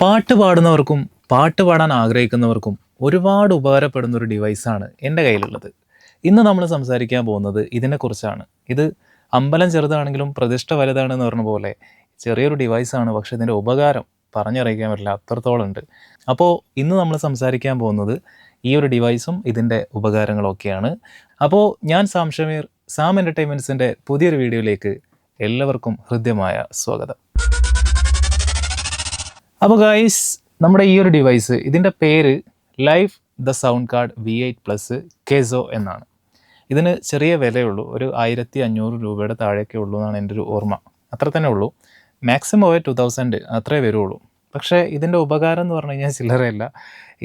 പാട്ട് പാടുന്നവർക്കും പാട്ട് പാടാൻ ആഗ്രഹിക്കുന്നവർക്കും ഒരുപാട് ഉപകാരപ്പെടുന്ന ഒരു ഡിവൈസാണ് എന്റെ കയ്യിലുള്ളത്. ഇന്ന് നമ്മൾ സംസാരിക്കാൻ പോകുന്നത് ഇതിനെക്കുറിച്ചാണ്. ഇത് അമ്പലം ചെറുതാണെങ്കിലും പ്രതിഷ്ഠ വലുതാണെന്ന് പറഞ്ഞ പോലെ ചെറിയൊരു ഡിവൈസാണ് പക്ഷേ ഇതിന്റെ ഉപകാരം പറഞ്ഞറിയിക്കാൻ പറ്റില്ല അത്രത്തോളം ഉണ്ട്. അപ്പോൾ ഇന്ന് നമ്മൾ സംസാരിക്കാൻ പോകുന്നത് ഈ ഒരു ഡിവൈസും ഇതിന്റെ ഉപകാരങ്ങളൊക്കെയാണ്. അപ്പോൾ ഞാൻ സാം ഷമീർ സാം എന്റർടൈൻമെന്റ്സിന്റെ പുതിയൊരു വീഡിയോയിലേക്ക് എല്ലാവർക്കും ഹൃദ്യമായ സ്വാഗതം. അപ്പോൾ ഗൈസ് നമ്മുടെ ഈ ഒരു ഡിവൈസ് ഇതിന്റെ പേര് life the sound card V eight plus കെസോ എന്നാണ്. ഇതിന് ചെറിയ വിലയുള്ളൂ ഒരു ആയിരത്തി അഞ്ഞൂറ് രൂപയുടെ താഴെയൊക്കെ ഉള്ളൂ എന്നാണ് എന്റെ ഒരു ഓർമ്മ. അത്ര തന്നെ ഉള്ളൂ. മാക്സിമം ഓയ ടു തൗസൻഡ് അത്രേ വരുള്ളൂ. പക്ഷേ ഇതിന്റെ ഉപകാരം എന്ന് പറഞ്ഞു കഴിഞ്ഞാൽ ചില്ലറയല്ല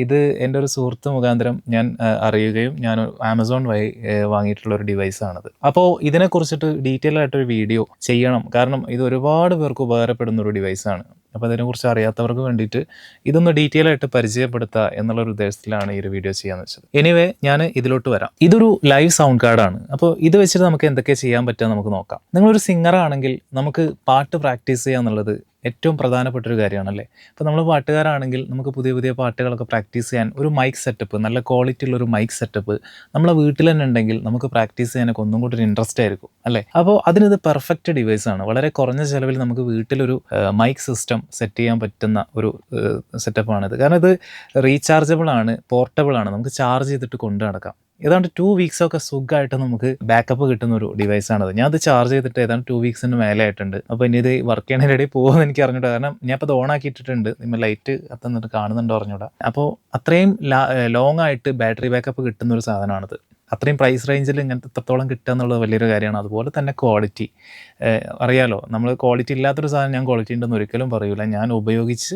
ഇത് എന്റെ ഒരു സുഹൃത്ത് മുഖാന്തരം ഞാൻ അറിയുകയും ഞാൻ ആമസോൺ വഴി വാങ്ങിയിട്ടുള്ള ഒരു ഡിവൈസാണത് അപ്പോൾ ഇതിനെക്കുറിച്ചിട്ട് ഡീറ്റെയിൽ ആയിട്ടൊരു വീഡിയോ ചെയ്യണം. കാരണം ഇത് ഒരുപാട് പേർക്ക് ഉപകാരപ്പെടുന്ന ഒരു ഡിവൈസാണ് അപ്പോൾ അതിനെക്കുറിച്ച് അറിയാത്തവർക്ക് വേണ്ടിയിട്ട് ഇതൊന്ന് ഡീറ്റെയിൽ ആയിട്ട് പരിചയപ്പെടുത്തുക എന്നുള്ള ഒരു ഉദ്ദേശത്തിലാണ് ഈ ഒരു വീഡിയോ ചെയ്യാന്ന് വെച്ചത്. എനിവേ ഞാൻ ഇതിലോട്ട് വരാം. ഇതൊരു ലൈവ് സൗണ്ട് കാർഡാണ് അപ്പോൾ ഇത് വെച്ചിട്ട് നമുക്ക് എന്തൊക്കെ ചെയ്യാൻ പറ്റുക നമുക്ക് നോക്കാം. നിങ്ങളൊരു സിംഗർ ആണെങ്കിൽ നമുക്ക് പാട്ട് പ്രാക്ടീസ് ചെയ്യുക എന്നുള്ളത് ഏറ്റവും പ്രധാനപ്പെട്ട ഒരു കാര്യമാണല്ലേ? അപ്പോൾ നമ്മൾ പാട്ടുകാരാണെങ്കിൽ നമുക്ക് പുതിയ പുതിയ പാട്ടുകളൊക്കെ പ്രാക്ടീസ് ചെയ്യാൻ ഒരു മൈക്ക് സെറ്റപ്പ് നല്ല ക്വാളിറ്റി ഉള്ള ഒരു മൈക്ക് സെറ്റപ്പ് നമ്മളെ വീട്ടിൽ തന്നെ ഉണ്ടെങ്കിൽ നമുക്ക് പ്രാക്ടീസ് ചെയ്യാനൊക്കെ ഒന്നും കൂടി ഒരു ഇൻട്രസ്റ്റ് ആയിരിക്കും അല്ലേ? അപ്പോൾ അതിനിത് പെർഫെക്റ്റ് ഡിവൈസ് ആണ്. വളരെ കുറഞ്ഞ ചിലവിൽ നമുക്ക് വീട്ടിലൊരു മൈക്ക് സിസ്റ്റം സെറ്റ് ചെയ്യാൻ പറ്റുന്ന ഒരു സെറ്റപ്പാണിത് കാരണം ഇത് റീചാർജബിൾ ആണ് പോർട്ടബിൾ ആണ്. നമുക്ക് ചാർജ് ചെയ്തിട്ട് കൊണ്ടു നടക്കാം. ഏതാണ്ട് ടു വീക്സ് ഒക്കെ സുഖമായിട്ട് നമുക്ക് ബാക്കപ്പ് കിട്ടുന്ന ഒരു ഡിവൈസ് ആണത്. ഞാൻ അത് ചാർജ് ചെയ്തിട്ട് ഏതാണ്ട് ടു വീക്സിന് മേലെ ആയിട്ടുണ്ട്. അപ്പോൾ ഇനി ഇത് വർക്ക് ചെയ്യണതിനിടയിൽ പോകുമെന്ന് എനിക്ക് അറിഞ്ഞൂടാ. കാരണം ഞാൻ അത് ഓൺ ആക്കിയിട്ടിട്ടുണ്ട്. നിങ്ങൾ ലൈറ്റ് അത്തന്നിട്ട് കാണുന്നുണ്ടോ അറിഞ്ഞൂടാ. അപ്പോൾ അത്രയും ലോങ് ആയിട്ട് ബാറ്ററി ബാക്കപ്പ് കിട്ടുന്ന ഒരു സാധനമാണിത്. അത്രയും പ്രൈസ് റേഞ്ചിൽ ഇങ്ങനത്തെ എത്രത്തോളം കിട്ടുക എന്നുള്ളത് വലിയൊരു കാര്യമാണ്. അതുപോലെ തന്നെ ക്വാളിറ്റി അറിയാലോ നമ്മൾ ക്വാളിറ്റി ഇല്ലാത്തൊരു സാധനം ഞാൻ ക്വാളിറ്റി ഉണ്ടെന്ന് ഒരിക്കലും പറയൂല. ഞാൻ ഉപയോഗിച്ച്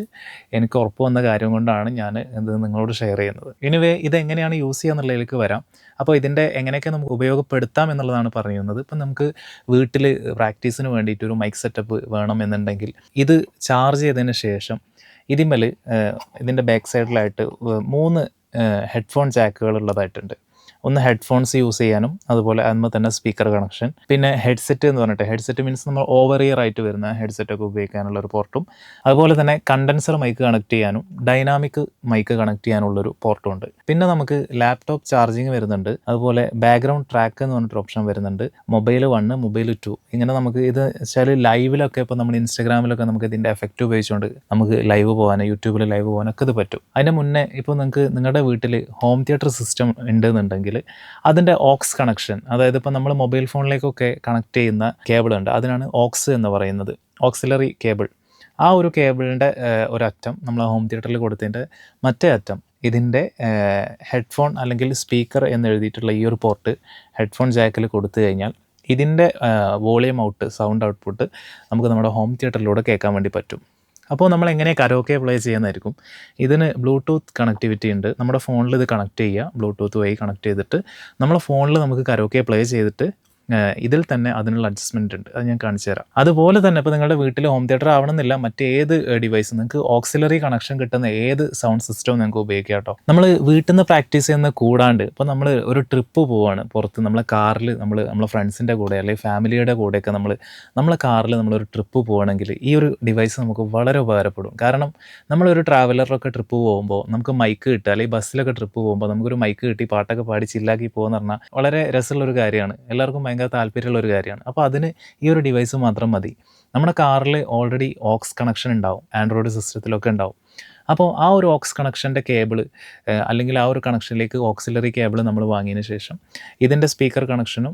എനിക്ക് ഉറപ്പ് വന്ന കാര്യം കൊണ്ടാണ് ഞാൻ ഇത് നിങ്ങളോട് ഷെയർ ചെയ്യുന്നത്. ഇനിവേ ഇതെങ്ങനെയാണ് യൂസ് ചെയ്യുക എന്നുള്ളതിലേക്ക് വരാം. അപ്പോൾ ഇതിന്റെ എങ്ങനെയൊക്കെ നമുക്ക് ഉപയോഗപ്പെടുത്താം എന്നുള്ളതാണ് പറയുന്നത്. ഇപ്പം നമുക്ക് വീട്ടിൽ പ്രാക്ടീസിന് വേണ്ടിയിട്ട് ഒരു മൈക്ക് സെറ്റപ്പ് വേണം എന്നുണ്ടെങ്കിൽ ഇത് ചാർജ് ചെയ്തതിന് ശേഷം ഇതിന്മേൽ ഇതിന്റെ ബാക്ക് സൈഡിലായിട്ട് മൂന്ന് ഹെഡ്ഫോൺ ജാക്കുകൾ ഉള്ളതായിട്ടുണ്ട്. ഒന്ന് ഹെഡ്ഫോൺസ് യൂസ് ചെയ്യാനും അതുപോലെ അതിന് തന്നെ സ്പീക്കർ കണക്ഷൻ പിന്നെ ഹെഡ്സെറ്റ് എന്ന് പറഞ്ഞിട്ട് ഹെഡ്സെറ്റ് മീൻസ് നമ്മൾ ഓവർ ഇയർ ആയിട്ട് വരുന്ന ഹെഡ്സെറ്റ് ഒക്കെ ഉപയോഗിക്കാനുള്ള ഒരു പോർട്ടും അതുപോലെ തന്നെ കണ്ടൻസർ മൈക്ക് കണക്ട് ചെയ്യാനും ഡൈനാമിക് മൈക്ക് കണക്ട് ചെയ്യാനുള്ളൊരു പോർട്ടും ഉണ്ട്. പിന്നെ നമുക്ക് ലാപ്ടോപ്പ് ചാർജിങ് വരുന്നുണ്ട്. അതുപോലെ ബാക്ക്ഗ്രൗണ്ട് ട്രാക്ക് എന്ന് പറഞ്ഞിട്ടൊരു ഓപ്ഷൻ വരുന്നുണ്ട്. മൊബൈൽ വണ്ണ് മൊബൈൽ ടു ഇങ്ങനെ നമുക്ക് ഇത് വെച്ചാൽ ലൈവിലൊക്കെ ഇപ്പോൾ നമ്മൾ ഇൻസ്റ്റാഗ്രാമിലൊക്കെ നമുക്ക് ഇതിന്റെ എഫക്റ്റ് ഉപയോഗിച്ചുകൊണ്ട് നമുക്ക് ലൈവ് പോകാനോ യൂട്യൂബിൽ ലൈവ് പോകാനൊക്കെ ഇത് പറ്റും. അതിന്റെ മുന്നേ ഇപ്പോൾ നിങ്ങൾക്ക് നിങ്ങളുടെ വീട്ടിൽ ഹോം തിയേറ്റർ സിസ്റ്റം ഉണ്ടെന്നുണ്ടെങ്കിൽ അതിന്റെ ഓക്സ് കണക്ഷൻ അതായത് ഇപ്പോൾ നമ്മൾ മൊബൈൽ ഫോണിലേക്കൊക്കെ കണക്ട് ചെയ്യുന്ന കേബിൾ ഉണ്ട് അതിനാണ് ഓക്സ് എന്ന് പറയുന്നത് ഓക്സിലറി കേബിൾ ആ ഒരു കേബിളിന്റെ ഒരറ്റം നമ്മൾ ഹോം തിയേറ്ററിൽ കൊടുത്തതിന്റെ മറ്റേ അറ്റം ഇതിന്റെ ഹെഡ്ഫോൺ അല്ലെങ്കിൽ സ്പീക്കർ എന്ന് എഴുതിയിട്ടുള്ള ഈ ഒരു പോർട്ട് ഹെഡ്ഫോൺ ജാക്കിൽ കൊടുത്തു കഴിഞ്ഞാൽ ഇതിന്റെ വോളിയം ഔട്ട് സൗണ്ട് ഔട്ട്പുട്ട് നമുക്ക് നമ്മുടെ ഹോം തിയേറ്ററിലൂടെ കേൾക്കാൻ വേണ്ടി പറ്റും. അപ്പോൾ നമ്മൾ എങ്ങനെ കരോക്കെ പ്ലേ ചെയ്യുന്നതായിരിക്കും. ഇതിന് ബ്ലൂടൂത്ത് കണക്ടിവിറ്റി ഉണ്ട്. നമ്മുടെ ഫോണിൽ ഇത് കണക്ട് ചെയ്യുക. ബ്ലൂടൂത്ത് വഴി കണക്ട് ചെയ്തിട്ട് നമ്മുടെ ഫോണിൽ നമുക്ക് കരോക്കെ പ്ലേ ചെയ്തിട്ട് ഇതിൽ തന്നെ അതിനുള്ള അഡ്ജസ്റ്റ്മെന്റ് ഉണ്ട്. അത് ഞാൻ കാണിച്ചു തരാം. അതുപോലെ തന്നെ ഇപ്പോൾ നിങ്ങളുടെ വീട്ടിൽ ഹോം തിയേറ്റർ ആവണമെന്നില്ല മറ്റേത് ഡിവൈസ് നിങ്ങൾക്ക് ഓക്സിലറി കണക്ഷൻ കിട്ടുന്ന ഏത് സൗണ്ട് സിസ്റ്റവും നിങ്ങൾക്ക് ഉപയോഗിക്കാം കേട്ടോ. നമ്മൾ വീട്ടിൽ നിന്ന് പ്രാക്ടീസ് ചെയ്യുന്ന കൂടാണ്ട് ഇപ്പോൾ നമ്മൾ ഒരു ട്രിപ്പ് പോവാണ്. പുറത്ത് നമ്മളെ കാറിൽ നമ്മൾ നമ്മളെ ഫ്രണ്ട്സിന്റെ കൂടെ അല്ലെങ്കിൽ ഫാമിലിയുടെ കൂടെയൊക്കെ നമ്മൾ നമ്മളെ കാറിൽ നമ്മളൊരു ട്രിപ്പ് പോവുകയാണെങ്കിൽ ഈ ഒരു ഡിവൈസ് നമുക്ക് വളരെ ഉപകാരപ്പെടും. കാരണം നമ്മളൊരു ട്രാവലറൊക്കെ ട്രിപ്പ് പോകുമ്പോൾ നമുക്ക് മൈക്ക് കിട്ടുക അല്ലെങ്കിൽ ബസ്സിലൊക്കെ ട്രിപ്പ് പോകുമ്പോൾ നമുക്കൊരു മൈക്ക് കിട്ടി പാട്ടൊക്കെ പാടി ചില്ലാക്കി പോകുന്ന പറഞ്ഞാൽ വളരെ രസമുള്ളൊരു കാര്യമാണ്. എല്ലാവർക്കും ഭയങ്കര താല്പര്യമുള്ള ഒരു കാര്യമാണ്. അപ്പോൾ അതിന് ഈ ഒരു ഡിവൈസ് മാത്രം മതി. നമ്മുടെ കാറിൽ ഓൾറെഡി ഓക്സ് കണക്ഷൻ ഉണ്ടാവും. ആൻഡ്രോയിഡ് സിസ്റ്റത്തിലൊക്കെ ഉണ്ടാവും. അപ്പോൾ ആ ഒരു ഓക്സ് കണക്ഷന്റെ കേബിൾ അല്ലെങ്കിൽ ആ ഒരു കണക്ഷനിലേക്ക് ഓക്സിലറി കേബിൾ നമ്മൾ വാങ്ങിയതിന് ശേഷം ഇതിന്റെ സ്പീക്കർ കണക്ഷനും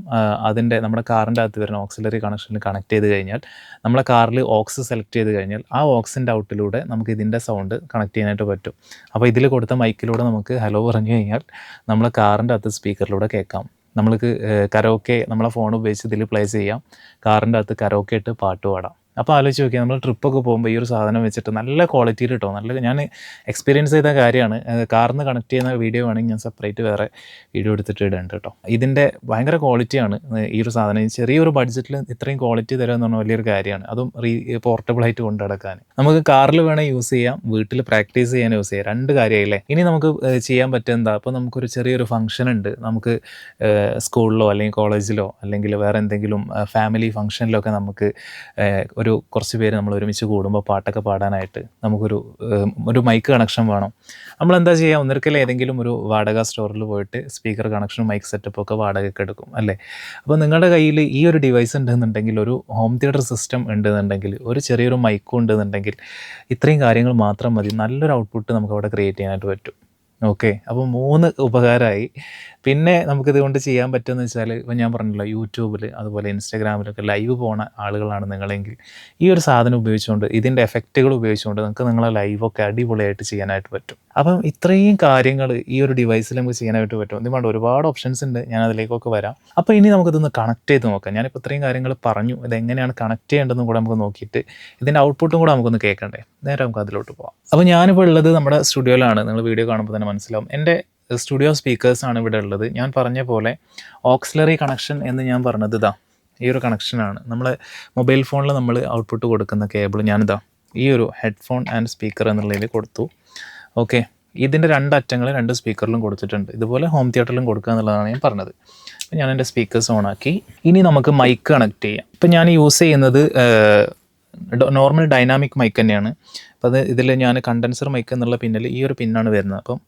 അതിന്റെ നമ്മുടെ കാറിന്റെ അകത്ത് വരുന്ന ഓക്സിലറി കണക്ഷനിൽ കണക്ട് ചെയ്ത് കഴിഞ്ഞാൽ നമ്മുടെ കാറിൽ ഓക്സ് സെലക്ട് ചെയ്ത് കഴിഞ്ഞാൽ ആ ഓക്സിന്റെ ഔട്ടിലൂടെ നമുക്ക് ഇതിന്റെ സൗണ്ട് കണക്ട് ചെയ്യാനായിട്ട് പറ്റും. അപ്പോൾ ഇതിൽ കൊടുത്ത മൈക്കിലൂടെ നമുക്ക് ഹലോ പറഞ്ഞു കഴിഞ്ഞാൽ നമ്മളെ കാറിന്റെ അകത്ത് സ്പീക്കറിലൂടെ കേൾക്കാം. നമ്മൾക്ക് കരോക്കെ നമ്മളെ ഫോൺ ഉപയോഗിച്ച് ഇതിൽ പ്ലേ ചെയ്യാം. കാറിന്റെ അകത്ത് കരോക്കെ ഇട്ട് പാട്ട് പാടാം. അപ്പോൾ ആലോചിച്ച് നോക്കിയാൽ നമ്മൾ ട്രിപ്പൊക്കെ പോകുമ്പോൾ ഈ ഒരു സാധനം വെച്ചിട്ട് നല്ല ക്വാളിറ്റിയിൽ കിട്ടും നല്ല ഞാൻ എക്സ്പീരിയൻസ് ചെയ്ത കാര്യമാണ്. കാറിൽ നിന്ന് കണക്ട് ചെയ്യുന്ന വീഡിയോ വേണമെങ്കിൽ ഞാൻ സെപ്പറേറ്റ് വേറെ വീഡിയോ എടുത്തിട്ട് ഇടുന്നുണ്ട് കേട്ടോ ഇതിന്റെ ഭയങ്കര ക്വാളിറ്റിയാണ് ഈ ഒരു സാധനം. ചെറിയൊരു ബഡ്ജറ്റിൽ ഇത്രയും ക്വാളിറ്റി തരുക എന്ന് പറഞ്ഞാൽ വലിയൊരു കാര്യമാണ്. അതും റീ പോർട്ടബിൾ ആയിട്ട് കൊണ്ടു നടക്കാൻ നമുക്ക് കാറിൽ വേണേൽ യൂസ് ചെയ്യാം വീട്ടിൽ പ്രാക്ടീസ് ചെയ്യാൻ യൂസ് ചെയ്യാം. രണ്ട് കാര്യമായില്ലേ? ഇനി നമുക്ക് ചെയ്യാൻ പറ്റുക എന്താ? അപ്പോൾ നമുക്കൊരു ചെറിയൊരു ഫംഗ്ഷൻ ഉണ്ട്. നമുക്ക് സ്കൂളിലോ അല്ലെങ്കിൽ കോളേജിലോ അല്ലെങ്കിൽ വേറെ എന്തെങ്കിലും ഫാമിലി ഫംഗ്ഷനിലൊക്കെ നമുക്ക് ഒരു കുറച്ച് പേര് നമ്മൾ ഒരുമിച്ച് കൂടുമ്പോൾ പാട്ടൊക്കെ പാടാനായിട്ട് നമുക്കൊരു ഒരു മൈക്ക് കണക്ഷൻ വേണം. നമ്മൾ എന്താ ചെയ്യുക ഒന്നിരിക്കൽ ഏതെങ്കിലും ഒരു വാടക സ്റ്റോറിൽ പോയിട്ട് സ്പീക്കർ കണക്ഷനും മൈക്ക് സെറ്റപ്പ് ഒക്കെ വാടകയ്ക്ക് എടുക്കും അല്ലേ? അപ്പോൾ നിങ്ങളുടെ കയ്യിൽ ഈ ഒരു ഡിവൈസ് ഉണ്ടെന്നുണ്ടെങ്കിൽ ഒരു ഹോം തിയേറ്റർ സിസ്റ്റം ഉണ്ടെന്നുണ്ടെങ്കിൽ ഒരു ചെറിയൊരു മൈക്കും ഉണ്ടെന്നുണ്ടെങ്കിൽ ഇത്രയും കാര്യങ്ങൾ മാത്രം മതി. നല്ലൊരു ഔട്ട്പുട്ട് നമുക്ക് അവിടെ ക്രിയേറ്റ് ചെയ്യാനായിട്ട് പറ്റും. ഓക്കെ. അപ്പോൾ മൂന്ന് ഉപകാരമായി പിന്നെ നമുക്കിത് കൊണ്ട് ചെയ്യാൻ പറ്റുമെന്ന് വെച്ചാൽ ഇപ്പം ഞാൻ പറഞ്ഞല്ലോ യൂട്യൂബിൽ അതുപോലെ ഇൻസ്റ്റാഗ്രാമിലൊക്കെ ലൈവ് പോണ ആളുകളാണ് നിങ്ങളെങ്കിൽ ഈ ഒരു സാധനം ഉപയോഗിച്ചുകൊണ്ട് ഇതിന്റെ എഫക്റ്റുകൾ ഉപയോഗിച്ചുകൊണ്ട് നിങ്ങൾക്ക് നിങ്ങളെ ലൈവൊക്കെ അടിപൊളിയായിട്ട് ചെയ്യാനായിട്ട് പറ്റും. അപ്പം ഇത്രയും കാര്യങ്ങൾ ഈ ഒരു ഡിവൈസിൽ നമുക്ക് ചെയ്യാനായിട്ട് പറ്റും. ഇത് വേണ്ട ഒരുപാട് ഓപ്ഷൻസ് ഉണ്ട്. ഞാൻ അതിലേക്കൊക്കെ വരാം. അപ്പോൾ ഇനി നമുക്കിതൊന്ന് കണക്ട് ചെയ്ത് നോക്കാം. ഞാനിപ്പോൾ ഇത്രയും കാര്യങ്ങൾ പറഞ്ഞു. ഇത് എങ്ങനെയാണ് കണക്ട് ചെയ്യേണ്ടതെന്ന് കൂടെ നമുക്ക് നോക്കിയിട്ട് ഇതിന്റെ ഔട്ട്പുട്ടും കൂടെ നമുക്കൊന്ന് കേൾക്കണ്ടേ? നേരെ നമുക്ക് അതിലോട്ട് പോകാം അപ്പോൾ ഞാനിപ്പോൾ ഉള്ളത് നമ്മുടെ സ്റ്റുഡിയോയിലാണ് നിങ്ങൾ വീഡിയോ കാണുമ്പോൾ തന്നെ മനസ്സിലാവും. എന്റെ സ്റ്റുഡിയോ സ്പീക്കേഴ്സാണ് ഇവിടെ ഉള്ളത്. ഞാൻ പറഞ്ഞ പോലെ ഓക്സിലറി കണക്ഷൻ എന്ന് ഞാൻ പറഞ്ഞത് ഇതാ. ഈ ഒരു കണക്ഷനാണ് നമ്മൾ മൊബൈൽ ഫോണിൽ നമ്മൾ ഔട്ട്പുട്ട് കൊടുക്കുന്ന കേബിൾ ഞാനിതാ ഈ ഒരു ഹെഡ്ഫോൺ ആൻഡ് സ്പീക്കർ എന്നുള്ളതിൽ കൊടുത്തു. ഓക്കെ ഇതിന്റെ രണ്ട് അറ്റങ്ങൾ രണ്ട് സ്പീക്കറിലും കൊടുത്തിട്ടുണ്ട്. ഇതുപോലെ ഹോം തിയേറ്ററിലും കൊടുക്കുക എന്നുള്ളതാണ് ഞാൻ പറഞ്ഞത്. അപ്പം ഞാൻ എന്റെ സ്പീക്കേഴ്സ് ഓണാക്കി ഇനി നമുക്ക് മൈക്ക് കണക്ട് ചെയ്യാം. ഇപ്പം ഞാൻ യൂസ് ചെയ്യുന്നത് നോർമൽ ഡൈനാമിക് മൈക്ക് തന്നെയാണ്. അപ്പോൾ അത് ഇതിൽ ഞാൻ കണ്ടൻസർ മൈക്ക് എന്നുള്ള പിന്നിൽ ഈ ഒരു പിന്നാണ് വരുന്നത്. അപ്പം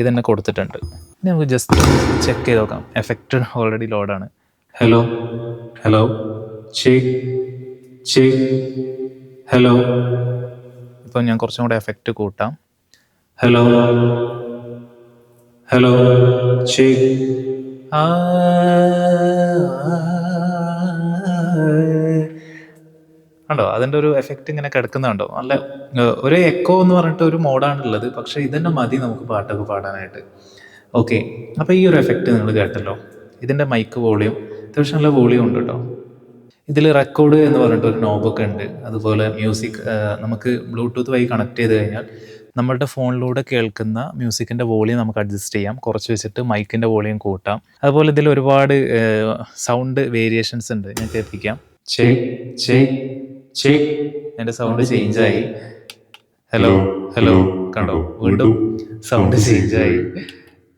ഇതന്നെ കൊടുത്തിട്ടുണ്ട്. ഇനി നമുക്ക് ജസ്റ്റ് ചെക്ക് ചെയ്ത് നോക്കാം. Effect already ലോഡാണ് hello hello check check hello ഇപ്പം ഞാൻ കുറച്ചും കൂടെ എഫക്റ്റ് കൂട്ടാം. ഹലോ ഹലോ ചെക്ക് ഉണ്ടോ അതിന്റെ ഒരു എഫക്റ്റ് ഇങ്ങനെ കിടക്കുന്നുണ്ടോ നല്ല ഒരു എക്കോ എന്ന് പറഞ്ഞിട്ട് ഒരു മോഡാണ് ഉള്ളത്. പക്ഷേ ഇതന്നെ മതി നമുക്ക് പാട്ടൊക്കെ പാടാനായിട്ട്. ഓക്കെ അപ്പോൾ ഈ ഒരു എഫക്റ്റ് നിങ്ങൾ കേട്ടല്ലോ. ഇതിന്റെ മൈക്ക് വോളിയം അത്യാവശ്യം നല്ല വോളിയം ഉണ്ട് കേട്ടോ. ഇതിൽ റെക്കോർഡ് എന്ന് പറഞ്ഞിട്ട് ഒരു നോബൊക്കെ ഉണ്ട്. അതുപോലെ മ്യൂസിക് നമുക്ക് ബ്ലൂടൂത്ത് വഴി കണക്ട് ചെയ്ത് കഴിഞ്ഞാൽ നമ്മളുടെ ഫോണിലൂടെ കേൾക്കുന്ന മ്യൂസിക്കിന്റെ വോളിയം നമുക്ക് അഡ്ജസ്റ്റ് ചെയ്യാം. കുറച്ച് വെച്ചിട്ട് മൈക്കിന്റെ വോളിയം കൂട്ടാം. അതുപോലെ ഇതിൽ ഒരുപാട് സൗണ്ട് വേരിയേഷൻസ് ഉണ്ട്. ഞാൻ കേൾപ്പിക്കാം. ചേ ചേ ചേ എന്റെ സൗണ്ട് ചേഞ്ച് ആയി. ഹലോ ഹലോ കണ്ടോ? വീണ്ടും സൗണ്ട് ചേഞ്ച് ആയി.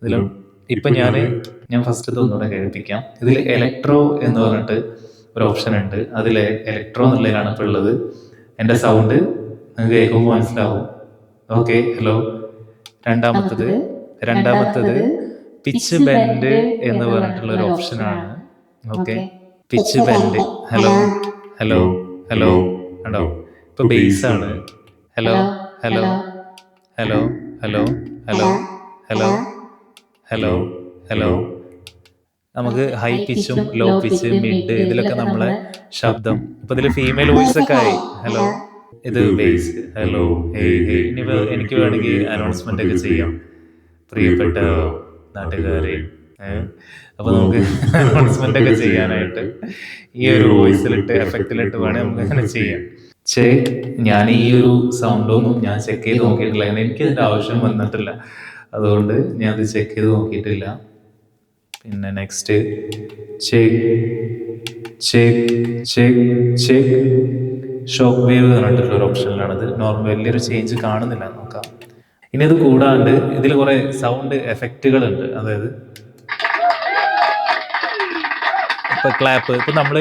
ഇതിലും ഇപ്പൊ ഞാൻ ഞാൻ ഫസ്റ്റ് ഒന്നുകൂടെ കേൾപ്പിക്കാം. ഇതിൽ ഇലക്ട്രോ എന്ന് പറഞ്ഞിട്ട് ഒരു ഓപ്ഷൻ ഉണ്ട്. അതിൽ ഇലക്ട്രോ എന്നുള്ളതാണ് ഇപ്പോൾ ഉള്ളത്. എന്റെ സൗണ്ട് നിങ്ങൾക്ക് കേൾക്കുമ്പോൾ മനസ്സിലാവും. ഓക്കെ ഹലോ രണ്ടാമത്തത് രണ്ടാമത്തത് പിച്ച് ബെൻഡ് എന്ന് പറഞ്ഞിട്ടുള്ള ഒരു ഓപ്ഷനാണ് okay pitch bend hello hello hello hello ഇപ്പൊ ബേസ് ആണ് hello hello hello hello hello hello hello hello നമുക്ക് ഹൈ പിച്ചും ലോ പിച്ച് മിഡ് ഇതിലൊക്കെ നമ്മളെ ശബ്ദം ഇപ്പൊ ഇതിൽ ഫീമെയിൽ വോയിസ് ഒക്കെ ആയി ഹലോ ഇത് ബേസ് ഹലോ ഹേ ഹേ ഇനിയിപ്പോ എനിക്ക് വേണമെങ്കിൽ അനൗൺസ്മെന്റ് ഒക്കെ ചെയ്യാം പ്രിയപ്പെട്ട നാട്ടുകാരെ ഏഹ് അപ്പൊ നമുക്ക് അനൗൺസ്മെന്റ് ഒക്കെ ചെയ്യാനായിട്ട് ഈ ഒരു വോയിസിലിട്ട് എഫക്റ്റിലിട്ട് വേണേൽ നമുക്ക് അങ്ങനെ ചെയ്യാം. ചേ ഞാൻ ഈ ഒരു സൗണ്ടൊന്നും ഞാൻ ചെക്ക് ചെയ്ത് നോക്കിയിട്ടില്ല. കാരണം എനിക്ക് ഇതിന്റെ ആവശ്യം വന്നിട്ടില്ല. അതുകൊണ്ട് ഞാൻ അത് ചെക്ക് ചെയ്ത് നോക്കിയിട്ടില്ല. പിന്നെ next check check check check shock wave പറഞ്ഞിട്ടുള്ള ഒരു ഓപ്ഷനിലാണ് അത് നോർമൽ വലിയൊരു ചേഞ്ച് കാണുന്നില്ല നോക്കാം. ഇനി അത് കൂടാണ്ട് ഇതിൽ കുറെ സൗണ്ട് എഫക്റ്റുകൾ ഉണ്ട് അതായത് ഇപ്പൊ ക്ലാപ്പ് ഇപ്പൊ നമ്മൾ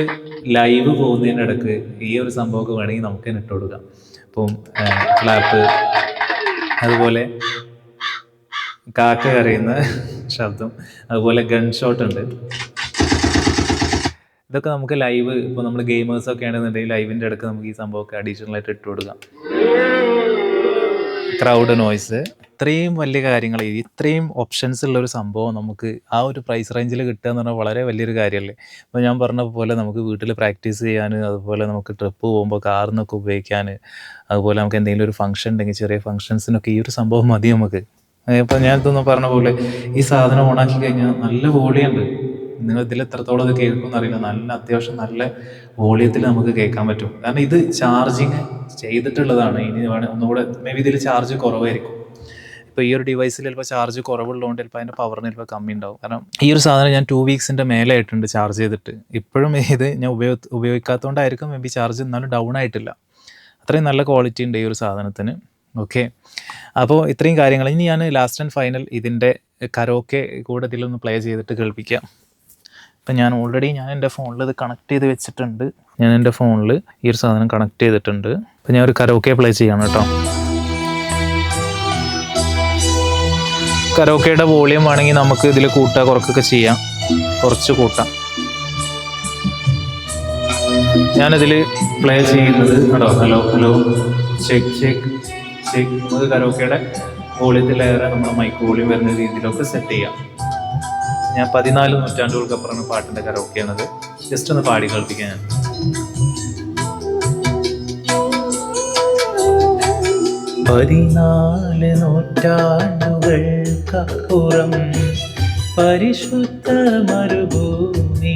ലൈവ് പോകുന്നതിന്റെ ഇടയ്ക്ക് ഈ ഒരു സംഭവമൊക്കെ വേണമെങ്കിൽ നമുക്ക് തന്നെ ഇട്ട് കൊടുക്കാം. ഇപ്പം ക്ലാപ്പ് അതുപോലെ കാക്ക കരയുന്ന ശബ്ദം. അതുപോലെ ഗൺ ഷോട്ട് ഉണ്ട്. ഇതൊക്കെ നമുക്ക് ലൈവ് ഇപ്പോൾ നമ്മൾ ഗെയിമേഴ്സ് ഒക്കെ ആണെന്നുണ്ടെങ്കിൽ ലൈവിന്റെ ഇടയ്ക്ക് നമുക്ക് ഈ സംഭവമൊക്കെ അഡീഷണൽ ആയിട്ട് ഇട്ട് കൊടുക്കാം. ക്രൗഡ് നോയ്സ് ഇത്രയും വലിയ കാര്യങ്ങൾ ഇത്രയും ഓപ്ഷൻസ് ഉള്ള ഒരു സംഭവം നമുക്ക് ആ ഒരു പ്രൈസ് റേഞ്ചിൽ കിട്ടുക എന്ന് പറഞ്ഞാൽ വളരെ വലിയൊരു കാര്യമല്ലേ അപ്പോൾ ഞാൻ പറഞ്ഞ പോലെ നമുക്ക് വീട്ടിൽ പ്രാക്ടീസ് ചെയ്യാൻ അതുപോലെ നമുക്ക് ട്രിപ്പ് പോകുമ്പോൾ കാറിനൊക്കെ ഉപയോഗിക്കാൻ അതുപോലെ നമുക്ക് എന്തെങ്കിലും ഒരു ഫംഗ്ഷൻ ഉണ്ടെങ്കിൽ ചെറിയ ഫംഗ്ഷൻസിനൊക്കെ ഈ ഒരു സംഭവം മതി നമുക്ക്. ഇപ്പം ഞാൻ ഇതൊന്നും പറഞ്ഞ പോലെ ഈ സാധനം ഓണാക്കി കഴിഞ്ഞാൽ നല്ല വോളിയുണ്ട് നിങ്ങൾ ഇതിൽ എത്രത്തോളം ഇത് കേൾക്കുമെന്ന് അറിയില്ല. നല്ല അത്യാവശ്യം നല്ല വോളിയത്തിൽ നമുക്ക് കേൾക്കാൻ പറ്റും. കാരണം ഇത് ചാർജിങ് ചെയ്തിട്ടുള്ളതാണ്. ഇനി ഒന്നുകൂടെ മേ ബി ഇതിൽ ചാർജ് കുറവായിരിക്കും. ഇപ്പോൾ ഈ ഒരു ഡിവൈസിൽ ചിലപ്പോൾ ചാർജ് കുറവുള്ളതുകൊണ്ട് ചിലപ്പോൾ അതിന്റെ പവറിന് ചിലപ്പോൾ കമ്മി ഉണ്ടാവും കാരണം ഈ ഒരു സാധനം ഞാൻ ടു വീക്സിന്റെ മേലെ ആയിട്ടുണ്ട് ചാർജ് ചെയ്തിട്ട്. ഇപ്പോഴും ഇത് ഞാൻ ഉപയോഗ ഉപയോഗിക്കാത്തതുകൊണ്ടായിരിക്കും മേ ബി ചാർജ് എന്നാലും ഡൗൺ ആയിട്ടില്ല. അത്രയും നല്ല ക്വാളിറ്റി ഉണ്ട് ഈ ഒരു സാധനത്തിന്. ഓക്കെ അപ്പോൾ ഇത്രയും കാര്യങ്ങൾ. ഇനി ഞാൻ ലാസ്റ്റ് ആൻഡ് ഫൈനൽ ഇതിന്റെ കരോക്കെ കൂടെ ഇതിലൊന്ന് പ്ലേ ചെയ്തിട്ട് കേൾപ്പിക്കാം. അപ്പം ഞാൻ ഓൾറെഡി ഞാൻ എന്റെ ഫോണിൽ ഇത് കണക്ട് ചെയ്ത് വെച്ചിട്ടുണ്ട്. ഞാൻ എന്റെ ഫോണിൽ ഈ ഒരു സാധനം കണക്ട് ചെയ്തിട്ടുണ്ട്. അപ്പം ഞാൻ ഒരു കരോക്കെ പ്ലേ ചെയ്യാണ് കേട്ടോ. കരോക്കയുടെ വോളിയം വേണമെങ്കിൽ നമുക്ക് ഇതിൽ കൂട്ടുക കുറക്കൊക്കെ ചെയ്യാം. കുറച്ച് കൂട്ടാം. ഞാനിതിൽ പ്ലേ ചെയ്യുന്നത് hello hello hello check check check നമുക്ക് കരോക്കയുടെ വോളിയത്തിലേറെ നമ്മുടെ മൈക്ക് വോളിയം വരുന്ന രീതിയിലൊക്കെ സെറ്റ് ചെയ്യാം. ഞാൻ പതിനാല് നൂറ്റാണ്ടുകൾക്കപ്പുറമാണ് പാട്ടിന്റെ കരോക്കയാണത്. ജസ്റ്റ് ഒന്ന് പാടി കളിപ്പിക്കാൻ പതിനാല് നൂറ്റാണ്ടുകൾക്കപ്പുറം പരിശുദ്ധ മരുഭൂമി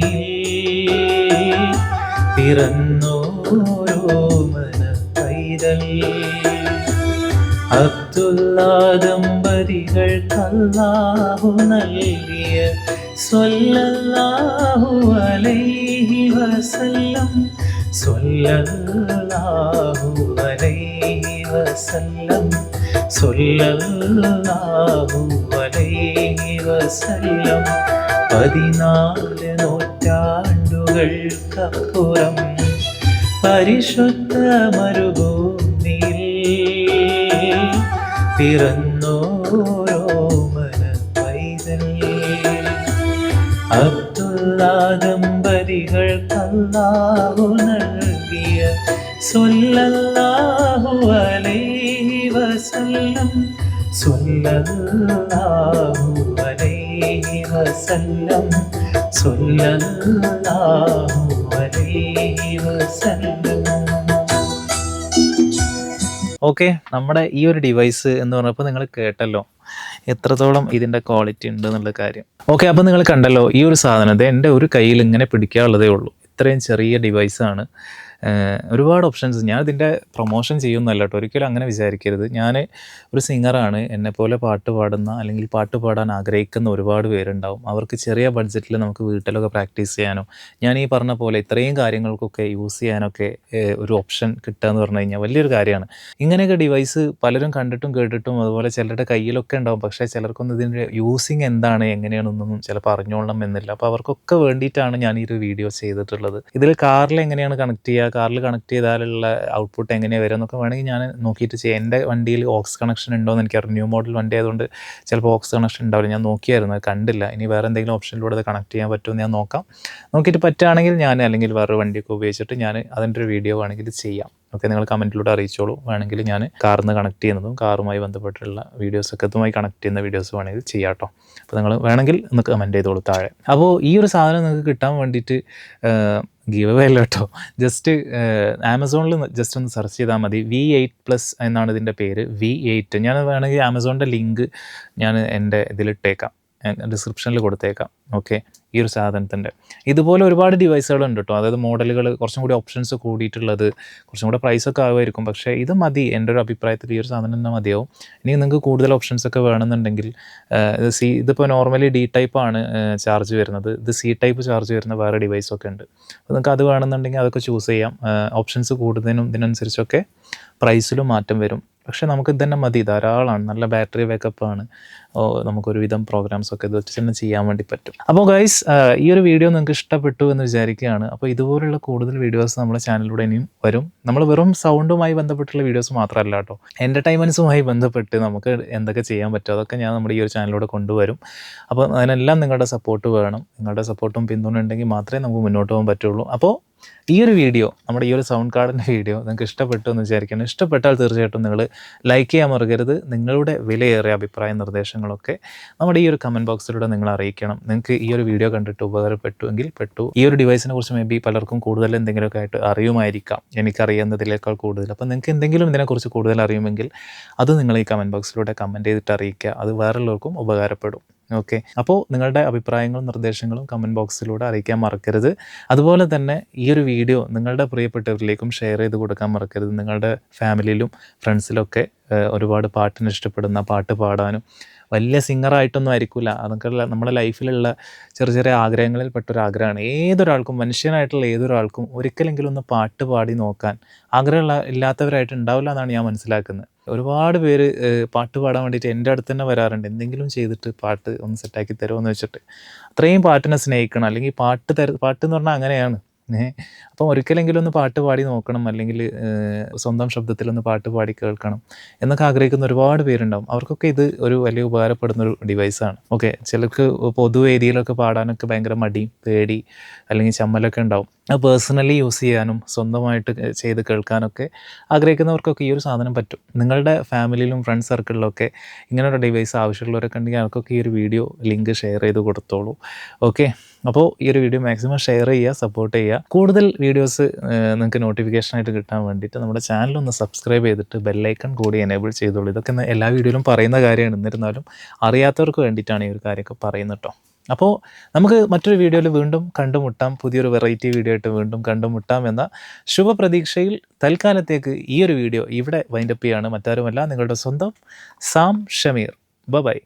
പിറന്നോരോ മന പൈതൽ അബ്ദുല്ലാദമ്പതികൾ കല്ലാഹു നൽകിയ സ്വല്ലല്ലാഹു അലൈഹി വസല്ലം. സ്വല്ലല്ലാഹു അലൈഹി വസല്ലം സ്വല്ലല്ലാഹു അലൈഹി വസല്ലം പതിനാല് നൂറ്റാണ്ടുകൾക്കപ്പുറം പരിശുദ്ധ മരുഭൂമിയിൽ പിറന്നോരോ മന പൈതൽ അബ്ദുള്ള ദമ്പതികൾക്കല്ലാഹു നൽകിയ സ്വല്ലല്ലാഹു അലൈഹി വസല്ലം സ്വല്ലല്ലാഹു അലൈഹി വസല്ലം സല്ലല്ലാഹു അലൈഹി വസല്ലം ഓക്കെ നമ്മുടെ ഈ ഒരു ഡിവൈസ് എന്ന് പറഞ്ഞപ്പോൾ നിങ്ങൾ കേട്ടല്ലോ എത്രത്തോളം ഇതിന്റെ ക്വാളിറ്റി ഉണ്ട് എന്നുള്ള കാര്യം. ഓക്കെ അപ്പോൾ നിങ്ങൾ കണ്ടല്ലോ ഈ ഒരു സാധനം എന്റെ ഒരു കയ്യിൽ ഇങ്ങനെ പിടിക്കാനുള്ളതേ ഉള്ളൂ. ഇത്രയും ചെറിയ ഡിവൈസാണ്. ഒരുപാട് ഓപ്ഷൻസ് ഞാൻ ഇതിന്റെ പ്രൊമോഷൻ ചെയ്യുന്നല്ല കേട്ടോ. ഒരിക്കലും അങ്ങനെ വിചാരിക്കരുത്. ഞാൻ ഒരു സിംഗറാണ് എന്നെപ്പോലെ പാട്ട് പാടുന്ന അല്ലെങ്കിൽ പാട്ട് പാടാൻ ആഗ്രഹിക്കുന്ന ഒരുപാട് പേരുണ്ടാവും. അവർക്ക് ചെറിയ ബഡ്ജറ്റിൽ നമുക്ക് വീട്ടിലൊക്കെ പ്രാക്ടീസ് ചെയ്യാനോ ഞാൻ ഈ പറഞ്ഞ പോലെ ഇത്രയും കാര്യങ്ങൾക്കൊക്കെ യൂസ് ചെയ്യാനൊക്കെ ഒരു ഓപ്ഷൻ കിട്ടുക എന്ന് പറഞ്ഞു കഴിഞ്ഞാൽ വലിയൊരു കാര്യമാണ്. ഇങ്ങനെയൊക്കെ ഡിവൈസ് പലരും കണ്ടിട്ടും കേട്ടിട്ടും അതുപോലെ ചിലരുടെ കയ്യിലൊക്കെ ഉണ്ടാവും. പക്ഷേ ചിലർക്കൊന്നും ഇതിന്റെ യൂസിങ് എന്താണ് എങ്ങനെയാണെന്നൊന്നും ചിലപ്പോൾ അറിഞ്ഞോളണം എന്നില്ല. അപ്പോൾ അവർക്കൊക്കെ വേണ്ടിയിട്ടാണ് ഞാൻ ഈ ഒരു വീഡിയോ ചെയ്തിട്ടുള്ളത്. ഇതിൽ കാറിൽ എങ്ങനെയാണ് കണക്ട് ചെയ്യുക കാറിൽ കണക്ട് ചെയ്താലുള്ള ഔട്ട്പുട്ട് എങ്ങനെയാണ് വരിക എന്നൊക്കെ വേണമെങ്കിൽ ഞാൻ നോക്കിയിട്ട് ചെയ്യാം. എന്റെ വണ്ടിയിൽ ഓക്സ് കണക്ഷൻ ഉണ്ടോ എന്ന് എനിക്കറിയാം ന്യൂ മോഡൽ വണ്ടി ആയതുകൊണ്ട് ചിലപ്പോൾ ഓക്സ് കണക്ഷൻ ഉണ്ടാവില്ല. ഞാൻ നോക്കിയായിരുന്നു കണ്ടില്ല. ഇനി വേറെ എന്തെങ്കിലും ഓപ്ഷനിലൂടെ അത് കണക്ട് ചെയ്യാൻ പറ്റുമെന്ന് ഞാൻ നോക്കാം. നോക്കിയിട്ട് പറ്റുകയാണെങ്കിൽ ഞാൻ അല്ലെങ്കിൽ വേറെ വണ്ടിയൊക്കെ ഉപയോഗിച്ചിട്ട് ഞാൻ അതിന്റെ ഒരു വീഡിയോ വേണമെങ്കിൽ ചെയ്യാം. ഓക്കെ നിങ്ങൾ കമന്റിലൂടെ അറിയിച്ചോളൂ. വേണമെങ്കിൽ ഞാൻ കാറിൽ നിന്ന് കണക്ട് ചെയ്യുന്നതും കാറുമായി ബന്ധപ്പെട്ടുള്ള വീഡിയോസൊക്കെ ഇതുമായി കണക്ട് ചെയ്യുന്ന വീഡിയോസ് വേണമെങ്കിൽ ചെയ്യാം കേട്ടോ. അപ്പോൾ നിങ്ങൾ വേണമെങ്കിൽ ഒന്ന് കമന്റ് ചെയ്തോളൂ താഴെ. അപ്പോൾ ഈ ഒരു സാധനം നിങ്ങൾക്ക് കിട്ടാൻ വേണ്ടിയിട്ട് ഗീവ് അവേ അല്ല കേട്ടോ. ജസ്റ്റ് ആമസോണിൽ ജസ്റ്റ് ഒന്ന് സെർച്ച് ചെയ്താൽ മതി. വി എയ്റ്റ് പ്ലസ് എന്നാണ് ഇതിന്റെ പേര്. വി എയ്റ്റ് ഞാൻ വേണമെങ്കിൽ ആമസോണിന്റെ ലിങ്ക് ഞാൻ എന്റെ ഇതിലിട്ടേക്കാം. ഡിസ്ക്രിപ്ഷനിൽ കൊടുത്തേക്കാം. ഓക്കെ ഈ ഒരു സാധനത്തിന്റെ. ഇതുപോലെ ഒരുപാട് ഡിവൈസുകളുണ്ട് കേട്ടോ അതായത് മോഡലുകൾ കുറച്ചും കൂടി ഓപ്ഷൻസ് കൂടിയിട്ടുള്ളത് കുറച്ചും കൂടി പ്രൈസൊക്കെ ആവുമായിരിക്കും. പക്ഷേ ഇത് മതി. എന്റെ ഒരു അഭിപ്രായത്തിൽ ഈ ഒരു സാധനം തന്നെ മതിയാവും. ഇനി നിങ്ങൾക്ക് കൂടുതൽ ഓപ്ഷൻസ് ഒക്കെ വേണമെന്നുണ്ടെങ്കിൽ സി ഇതിപ്പോൾ നോർമലി ഡി ടൈപ്പ് ആണ് ചാർജ് വരുന്നത്. ഇത് സി ടൈപ്പ് ചാർജ് വരുന്ന വേറെ ഡിവൈസൊക്കെ ഉണ്ട്. അപ്പോൾ നിങ്ങൾക്ക് അത് വേണമെന്നുണ്ടെങ്കിൽ അതൊക്കെ ചൂസ് ചെയ്യാം. ഓപ്ഷൻസ് കൂടുന്നതിനും ഇതിനനുസരിച്ചൊക്കെ പ്രൈസിലും മാറ്റം വരും. പക്ഷേ നമുക്ക് ഇത് തന്നെ മതി. ധാരാളമാണ് നല്ല ബാറ്ററി ബാക്കപ്പ് ആണ് വിധം പ്രോഗ്രാംസ് ഒക്കെ ഇത് തന്നെ ചെയ്യാൻ വേണ്ടി പറ്റും. അപ്പോൾ ഗൈസ് ഈ ഒരു വീഡിയോ നിങ്ങൾക്ക് ഇഷ്ടപ്പെട്ടു എന്ന് വിചാരിക്കുകയാണ്. അപ്പോൾ ഇതുപോലുള്ള കൂടുതൽ വീഡിയോസ് നമ്മുടെ ചാനലിലൂടെ ഇനിയും വരും. നമ്മൾ വെറും സൗണ്ടുമായി ബന്ധപ്പെട്ടുള്ള വീഡിയോസ് മാത്രമല്ല കേട്ടോ. എന്റർടൈൻമെന്റ്സുമായി ബന്ധപ്പെട്ട് നമുക്ക് എന്തൊക്കെ ചെയ്യാൻ പറ്റുമോ അതൊക്കെ ഞാൻ നമ്മുടെ ഈ ഒരു ചാനലിലൂടെ കൊണ്ടുവരും. അപ്പോൾ അതിനെല്ലാം നിങ്ങളുടെ സപ്പോർട്ട് വേണം. നിങ്ങളുടെ സപ്പോർട്ടും പിന്തുണ ഉണ്ടെങ്കിൽ മാത്രമേ നമുക്ക് മുന്നോട്ട് പോകാൻ പറ്റുള്ളൂ. അപ്പോൾ ഈ ഒരു വീഡിയോ നമ്മുടെ ഈ ഒരു സൗണ്ട് കാർഡിന്റെ വീഡിയോ നിങ്ങൾക്ക് ഇഷ്ടപ്പെട്ടു എന്ന് വിചാരിക്കണം ഇഷ്ടപ്പെട്ടാൽ തീർച്ചയായിട്ടും നിങ്ങൾ ലൈക്ക് ചെയ്യാൻ മറക്കരുത്. നിങ്ങളുടെ വിലയേറിയ അഭിപ്രായ നിർദ്ദേശങ്ങളൊക്കെ നമ്മുടെ ഈ ഒരു കമന്റ് ബോക്സിലൂടെ നിങ്ങൾ അറിയിക്കണം. നിങ്ങൾക്ക് ഈ ഒരു വീഡിയോ കണ്ടിട്ട് ഉപകാരപ്പെട്ടുവെങ്കിൽ പെട്ടു. ഈ ഒരു ഡിവൈസിനെ കുറിച്ച് മേ ബി പലർക്കും കൂടുതൽ എന്തെങ്കിലുമൊക്കെ ആയിട്ട് അറിയുമായിരിക്കാം. എനിക്കറിയുന്നതിനേക്കാൾ കൂടുതൽ. അപ്പോൾ നിങ്ങൾക്ക് എന്തെങ്കിലും ഇതിനെക്കുറിച്ച് കൂടുതൽ അറിയുമെങ്കിൽ അത് നിങ്ങൾ ഈ കമന്റ് ബോക്സിലൂടെ കമന്റ് ചെയ്തിട്ട് അറിയിക്കുക. അത് വേറെയുള്ളവർക്കും ഉപകാരപ്പെടും. ഓക്കെ അപ്പോൾ നിങ്ങളുടെ അഭിപ്രായങ്ങളും നിർദ്ദേശങ്ങളും കമന്റ് ബോക്സിലൂടെ അറിയിക്കാൻ മറക്കരുത്. അതുപോലെ തന്നെ ഈ ഒരു വീഡിയോ നിങ്ങളുടെ പ്രിയപ്പെട്ടവരിലേക്കും ഷെയർ ചെയ്ത് കൊടുക്കാൻ മറക്കരുത്. നിങ്ങളുടെ ഫാമിലിയിലും ഫ്രണ്ട്സിലൊക്കെ ഒരുപാട് പാട്ടിന് ഇഷ്ടപ്പെടുന്ന പാട്ട് പാടാനും വലിയ സിംഗറായിട്ടൊന്നും ആയിരിക്കില്ല അതൊക്കെ നമ്മുടെ ലൈഫിലുള്ള ചെറിയ ചെറിയ ആഗ്രഹങ്ങളിൽ പെട്ടൊരാഗ്രഹമാണ് ഏതൊരാൾക്കും മനുഷ്യനായിട്ടുള്ള ഏതൊരാൾക്കും ഒരിക്കലെങ്കിലും ഒന്ന് പാട്ട് പാടി നോക്കാൻ ആഗ്രഹമുള്ള ഇല്ലാത്തവരായിട്ട് ഉണ്ടാവില്ല എന്നാണ് ഞാൻ മനസ്സിലാക്കുന്നത്. ഒരുപാട് പേര് പാട്ട് പാടാൻ വേണ്ടിയിട്ട് എന്റെ അടുത്ത് തന്നെ വരാറുണ്ട്. എന്തെങ്കിലും ചെയ്തിട്ട് പാട്ട് ഒന്ന് സെറ്റാക്കി തരുമോ എന്ന് വെച്ചിട്ട്. അത്രയും പാട്ടിനെ സ്നേഹിക്കണം. അല്ലെങ്കിൽ പാട്ട് തര പാട്ട് എന്ന് പറഞ്ഞാൽ അങ്ങനെയാണ്. അപ്പം ഒരിക്കലെങ്കിലും ഒന്ന് പാട്ട് പാടി നോക്കണം അല്ലെങ്കിൽ സ്വന്തം ശബ്ദത്തിൽ ഒന്ന് പാട്ട് പാടി കേൾക്കണം എന്നൊക്കെ ആഗ്രഹിക്കുന്ന ഒരുപാട് പേരുണ്ടാവും. അവർക്കൊക്കെ ഇത് ഒരു വലിയ ഉപകാരപ്പെടുന്ന ഒരു ഡിവൈസാണ് ഓക്കെ ചിലർക്ക് പൊതു ഏരിയയിലൊക്കെ പാടാനൊക്കെ ഭയങ്കര മടി പേടി അല്ലെങ്കിൽ ചമ്മലൊക്കെ ഉണ്ടാവും. അത് പേഴ്സണലി യൂസ് ചെയ്യാനും സ്വന്തമായിട്ട് ചെയ്ത് കേൾക്കാനൊക്കെ ആഗ്രഹിക്കുന്നവർക്കൊക്കെ ഈ ഒരു സാധനം പറ്റും. നിങ്ങളുടെ ഫാമിലിയിലും ഫ്രണ്ട്സ് സർക്കിളിലൊക്കെ ഇങ്ങനെയുള്ള ഡിവൈസ് ആവശ്യമുള്ളവരൊക്കെ ഉണ്ടെങ്കിൽ അവർക്കൊക്കെ ഈ ഒരു വീഡിയോ ലിങ്ക് ഷെയർ ചെയ്ത് കൊടുത്തോളൂ. ഓക്കെ അപ്പോൾ ഈ ഒരു വീഡിയോ മാക്സിമം ഷെയർ ചെയ്യുക സപ്പോർട്ട് ചെയ്യുക. കൂടുതൽ വീഡിയോസ് നിങ്ങൾക്ക് നോട്ടിഫിക്കേഷനായിട്ട് കിട്ടാൻ വേണ്ടിയിട്ട് നമ്മുടെ ചാനൽ ഒന്ന് സബ്സ്ക്രൈബ് ചെയ്തിട്ട് ബെല്ലൈക്കൺ കൂടി എനേബിൾ ചെയ്തോളൂ. ഇതൊക്കെ എല്ലാ വീഡിയോയിലും പറയുന്ന കാര്യമാണ്. എന്നിരുന്നാലും അറിയാത്തവർക്ക് വേണ്ടിയിട്ടാണ് ഈ ഒരു കാര്യമൊക്കെ പറയുന്നത് കേട്ടോ അപ്പോൾ നമുക്ക് മറ്റൊരു വീഡിയോയിൽ വീണ്ടും കണ്ടുമുട്ടാം. പുതിയൊരു വെറൈറ്റി വീഡിയോ ആയിട്ട് വീണ്ടും കണ്ടുമുട്ടാം എന്ന ശുഭപ്രതീക്ഷയിൽ തൽക്കാലത്തേക്ക് ഈ ഒരു വീഡിയോ ഇവിടെ വൈൻഡപ്പ് ചെയ്യാണ്. മറ്റാരുമല്ല നിങ്ങളുടെ സ്വന്തം സാം ഷമീർ. ബൈ